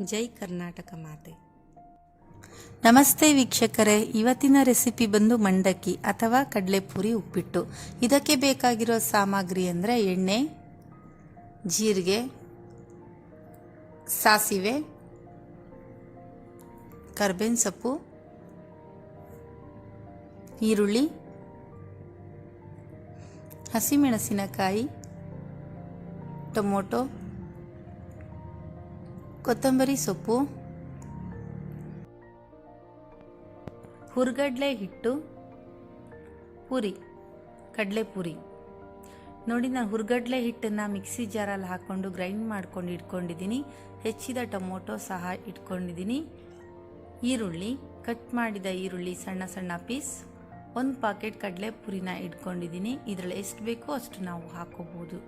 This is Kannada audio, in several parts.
ಜೈ ಕರ್ನಾಟಕ ಮಾತೆ. ನಮಸ್ತೆ ವೀಕ್ಷಕರೇ, ಇವತ್ತಿನ ರೆಸಿಪಿ ಬಂದು ಮಂಡಕ್ಕಿ ಅಥವಾ ಕಡಲೆಪುರಿ ಉಪ್ಪಿಟ್ಟು. ಇದಕ್ಕೆ ಬೇಕಾಗಿರೋ ಸಾಮಗ್ರಿ ಅಂದರೆ ಎಣ್ಣೆ, ಜೀರಿಗೆ, ಸಾಸಿವೆ, ಕರ್ಬೇವಿನ ಸೊಪ್ಪು, ಈರುಳ್ಳಿ, ಹಸಿಮೆಣಸಿನಕಾಯಿ, ಟೊಮೊಟೊ ಕೊತ್ತಂಬರಿ ಸೊಪ್ಪು, ಹುರ್ಗಡ್ಲೆ ಹಿಟ್ಟು, ಪುರಿ ಕಡಲೆ ಪುರಿ ನೋಡಿ, ನಾನು ಹುರ್ಗಡ್ಲೆ ಹಿಟ್ಟನ್ನು ಮಿಕ್ಸಿ ಜಾರಲ್ಲಿ ಹಾಕ್ಕೊಂಡು ಗ್ರೈಂಡ್ ಮಾಡ್ಕೊಂಡು ಇಟ್ಕೊಂಡಿದ್ದೀನಿ. ಹೆಚ್ಚಿದ ಟೊಮೊಟೊ ಸಹ ಇಟ್ಕೊಂಡಿದ್ದೀನಿ. ಈರುಳ್ಳಿ, ಕಟ್ ಮಾಡಿದ ಈರುಳ್ಳಿ ಸಣ್ಣ ಸಣ್ಣ ಪೀಸ್, ಒಂದು ಪಾಕೆಟ್ ಕಡಲೆ ಪುರಿನ ಇಟ್ಕೊಂಡಿದ್ದೀನಿ. ಇದರಲ್ಲಿ ಎಷ್ಟು ಬೇಕೋ ಅಷ್ಟು ನಾವು ಹಾಕೋಬೋದು.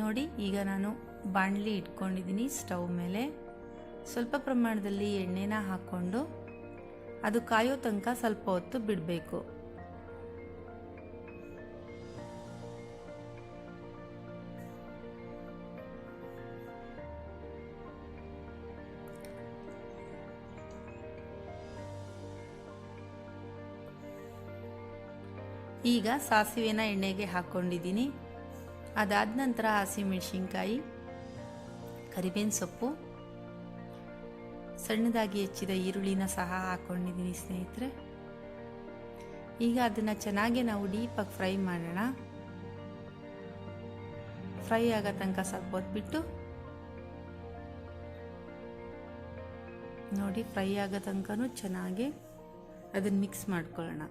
ನೋಡಿ, ಈಗ ನಾನು ಬಾಣಲಿ ಇಟ್ಕೊಂಡಿದ್ದೀನಿ ಸ್ಟವ್ ಮೇಲೆ. ಸ್ವಲ್ಪ ಪ್ರಮಾಣದಲ್ಲಿ ಎಣ್ಣೆನ ಹಾಕ್ಕೊಂಡು ಅದು ಕಾಯೋ ತನಕ ಸ್ವಲ್ಪ ಹೊತ್ತು ಬಿಡಬೇಕು. ಈಗ ಸಾಸಿವೆನ ಎಣ್ಣೆಗೆ ಹಾಕ್ಕೊಂಡಿದ್ದೀನಿ ಅದಾದ ನಂತರ ಹಸಿಮೆಣಸಿನ್ಕಾಯಿ ಕರಿಬೇವಿನ ಸೊಪ್ಪು, ಸಣ್ಣದಾಗಿ ಹೆಚ್ಚಿದ ಈರುಳ್ಳಿನ ಸಹ ಹಾಕ್ಕೊಂಡಿದ್ದೀನಿ ಸ್ನೇಹಿತರೆ. ಈಗ ಅದನ್ನು ಚೆನ್ನಾಗಿ ನಾವು ಡೀಪಾಗಿ ಫ್ರೈ ಮಾಡೋಣ. ಫ್ರೈ ಆಗೋ ತನಕ ಸ್ವಲ್ಪ ಹೊತ್ಬಿಟ್ಟು ನೋಡಿ ಫ್ರೈ ಆಗೋ ತನಕನೂ ಚೆನ್ನಾಗಿ ಅದನ್ನು ಮಿಕ್ಸ್ ಮಾಡ್ಕೊಳ್ಳೋಣ.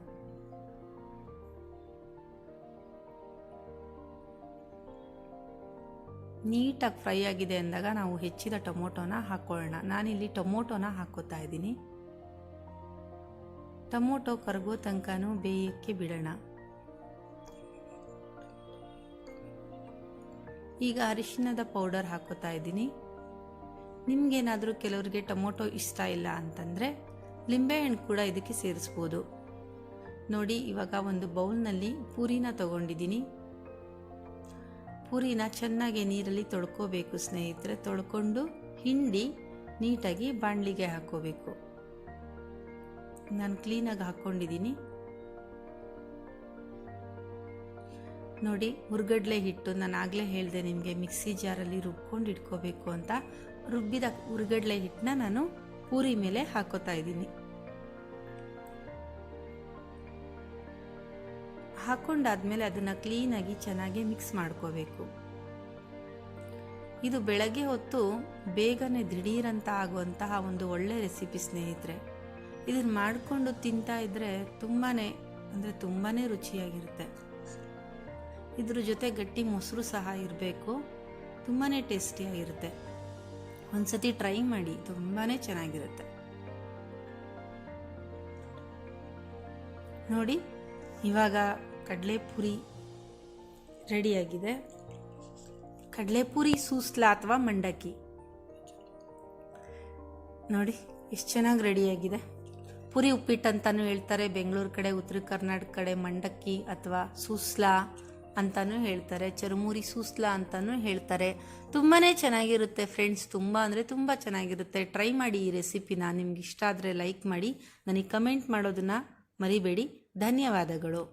ನೀಟಾಗಿ ಫ್ರೈ ಆಗಿದೆ ಅಂದಾಗ ನಾವು ಹೆಚ್ಚಿದ ಟೊಮೊಟೊನ ಹಾಕ್ಕೊಳ್ಳೋಣ ನಾನಿಲ್ಲಿ ಟೊಮೊಟೊನ ಹಾಕೋತಾ ಇದ್ದೀನಿ. ಟೊಮೊಟೊ ಕರಗೋ ತನಕನೂ ಬೇಯಕ್ಕೆ ಬಿಡೋಣ. ಈಗ ಅರಿಶಿನದ ಪೌಡರ್ ಹಾಕೋತಾ ಇದ್ದೀನಿ. ನಿಮಗೇನಾದರೂ ಕೆಲವರಿಗೆ ಟೊಮೊಟೊ ಇಷ್ಟ ಇಲ್ಲ ಅಂತಂದರೆ ಲಿಂಬೆಹಣ್ಣು ಕೂಡ ಇದಕ್ಕೆ ಸೇರಿಸ್ಬೋದು. ನೋಡಿ, ಇವಾಗ ಒಂದು ಬೌಲ್ನಲ್ಲಿ ಪೂರಿನ ತಗೊಂಡಿದ್ದೀನಿ. ಪೂರಿನ ಚೆನ್ನಾಗಿ ನೀರಲ್ಲಿ ತೊಳ್ಕೋಬೇಕು ಸ್ನೇಹಿತರೆ. ತೊಳ್ಕೊಂಡು ಹಿಂಡಿ ನೀಟಾಗಿ ಬಾಣಲಿಗೆ ಹಾಕೋಬೇಕು. ನಾನು ಕ್ಲೀನಾಗಿ ಹಾಕ್ಕೊಂಡಿದ್ದೀನಿ. ನೋಡಿ, ಹುರ್ಗಡ್ಲೆ ಹಿಟ್ಟು ನಾನು ಆಗಲೇ ಹೇಳಿದೆ ನಿಮಗೆ ಮಿಕ್ಸಿ ಜಾರಲ್ಲಿ ರುಬ್ಕೊಂಡು ಇಟ್ಕೋಬೇಕು ಅಂತ. ರುಬ್ಬಿದ ಹುರ್ಗಡ್ಲೆ ಹಿಟ್ಟನ್ನ ನಾನು ಪೂರಿ ಮೇಲೆ ಹಾಕೋತಾ ಇದ್ದೀನಿ. ಹಾಕೊಂಡಾದ್ಮೇಲೆ ಅದನ್ನು ಕ್ಲೀನಾಗಿ ಚೆನ್ನಾಗಿ ಮಿಕ್ಸ್ ಮಾಡ್ಕೋಬೇಕು. ಇದು ಬೆಳಗ್ಗೆ ಹೊತ್ತು ಬೇಗನೆ ದಿಢೀರಂತ ಆಗುವಂತಹ ಒಂದು ಒಳ್ಳೆ ರೆಸಿಪಿ ಸ್ನೇಹಿತರೆ. ಇದನ್ನು ಮಾಡಿಕೊಂಡು ತಿಂತಾ ಇದ್ರೆ ತುಂಬಾ ಅಂದರೆ ತುಂಬಾ ರುಚಿಯಾಗಿರುತ್ತೆ. ಇದ್ರ ಜೊತೆ ಗಟ್ಟಿ ಮೊಸರು ಸಹ ಇರಬೇಕು. ತುಂಬಾ ಟೇಸ್ಟಿಯಾಗಿರುತ್ತೆ. ಒಂದ್ಸತಿ ಟ್ರೈ ಮಾಡಿ ತುಂಬಾ ಚೆನ್ನಾಗಿರುತ್ತೆ. ನೋಡಿ, ಇವಾಗ ಕಡಲೆಪುರಿ ರೆಡಿಯಾಗಿದೆ. ಕಡಲೆಪುರಿ ಸೂಸ್ಲ ಅಥವಾ ಮಂಡಕ್ಕಿ. ನೋಡಿ, ಎಷ್ಟು ಚೆನ್ನಾಗಿ ರೆಡಿಯಾಗಿದೆ. ಪುರಿ ಉಪ್ಪಿಟ್ಟು ಅಂತಲೂ ಹೇಳ್ತಾರೆ, ಬೆಂಗಳೂರು ಕಡೆ, ಉತ್ತರ ಕರ್ನಾಟಕ ಕಡೆ ಮಂಡಕ್ಕಿ ಅಥವಾ ಸೂಸ್ಲಾ ಅಂತಲೂ ಹೇಳ್ತಾರೆ, ಚರುಮುರಿ ಸೂಸ್ಲಾ ಅಂತಲೂ ಹೇಳ್ತಾರೆ. ತುಂಬಾ ಚೆನ್ನಾಗಿರುತ್ತೆ ಫ್ರೆಂಡ್ಸ್, ತುಂಬ ಅಂದರೆ ತುಂಬ ಚೆನ್ನಾಗಿರುತ್ತೆ. ಟ್ರೈ ಮಾಡಿ ಈ ರೆಸಿಪಿನ, ನಿಮ್ಗೆ ಇಷ್ಟ ಆದರೆ ಲೈಕ್ ಮಾಡಿ, ನನಗೆ ಕಮೆಂಟ್ ಮಾಡೋದನ್ನು ಮರಿಬೇಡಿ. ಧನ್ಯವಾದಗಳು.